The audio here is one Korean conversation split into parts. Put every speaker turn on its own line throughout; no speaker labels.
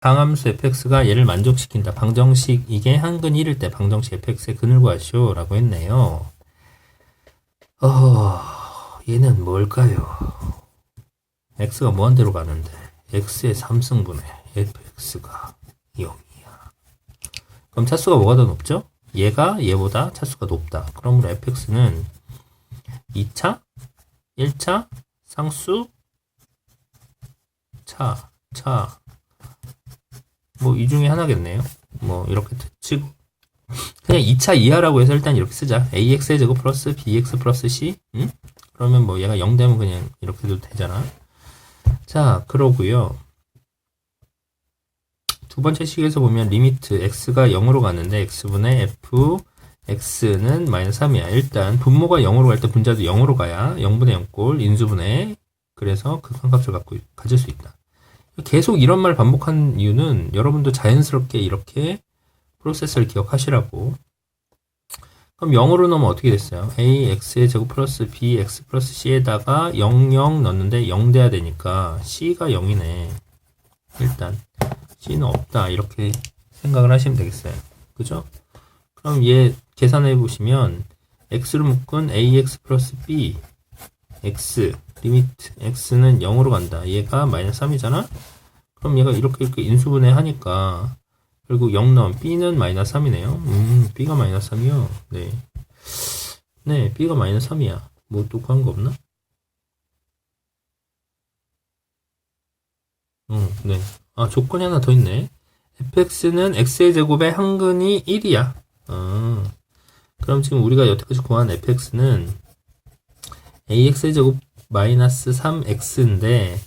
방함수 fx가 얘를 만족시킨다. 방정식 이게 한근 1일 때 방정식 fx의 근을 구하시오 라고 했네요. 어, 얘는 뭘까요? x가 무한대로 가는데 x의 3승분의 fx가 0이야. 그럼 차수가 뭐가 더 높죠? 얘가 얘보다 차수가 높다. 그러므로 fx는 2차, 1차, 상수, 차, 차, 뭐 이 중에 하나겠네요. 뭐 이렇게 즉 그냥 2차 이하라고 해서 일단 이렇게 쓰자. ax의 제곱 플러스 bx 플러스 c. 응? 그러면 뭐 얘가 0 되면 그냥 이렇게 해도 되잖아. 자, 그러고요. 두 번째 식에서 보면 리미트 x가 0으로 가는데 x분의 f x는 마이너스 3이야. 일단 분모가 0으로 갈 때 분자도 0으로 가야 0분의 0꼴 인수분해 그래서 극한값을 갖고 가질 수 있다. 계속 이런 말 반복한 이유는 여러분도 자연스럽게 이렇게 프로세스를 기억하시라고. 그럼 0으로 넣으면 어떻게 됐어요? ax의 제곱 플러스 bx 플러스 c에다가 0, 0 넣는데 0 돼야 되니까 c가 0이네. 일단 c는 없다 이렇게 생각을 하시면 되겠어요. 그죠? 그럼 얘 계산해 보시면 x로 묶은 ax 플러스 b x 리미트 x는 0으로 간다. 얘가 마이너스 3이잖아? 그럼 얘가 이렇게 이렇게 인수분해 하니까 결국 0 넣으면 b는 마이너스 3이네요. 음, b가 마이너스 3이요. 네. 네, b가 마이너스 3이야. 뭐 또 구한 거 없나? 어, 네. 아, 조건이 하나 더 있네. fx는 x의 제곱의 한근이 1이야. 아, 그럼 지금 우리가 여태까지 구한 fx는 ax의 제곱 마이너스 3x인데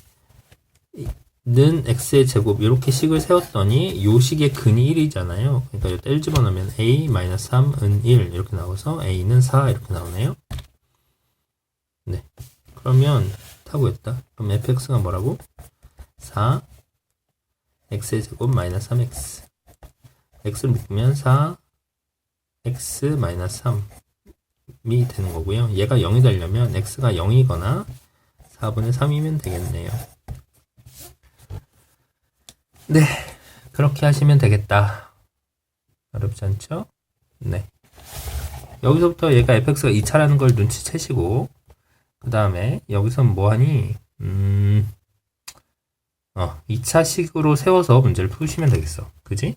는 x의 제곱 이렇게 식을 세웠더니 요 식의 근이 1이잖아요. 그러니까 이거 뗄 집어넣으면 a 마이너스 3은 1 이렇게 나와서 a는 4 이렇게 나오네요. 네. 그러면 다 구했다. 그럼 fx가 뭐라고? 4 x의 제곱 마이너스 3x x를 묶으면 4 x 마이너스 3 이 되는 거고요. 얘가 0이 되려면 x가 0이거나 4분의 3이면 되겠네요. 네, 그렇게 하시면 되겠다. 어렵지 않죠? 네. 여기서부터 얘가 fx가 2차라는 걸 눈치채시고, 그 다음에 여기서 뭐 하니? 음, 어, 2차식으로 세워서 문제를 푸시면 되겠어. 그지?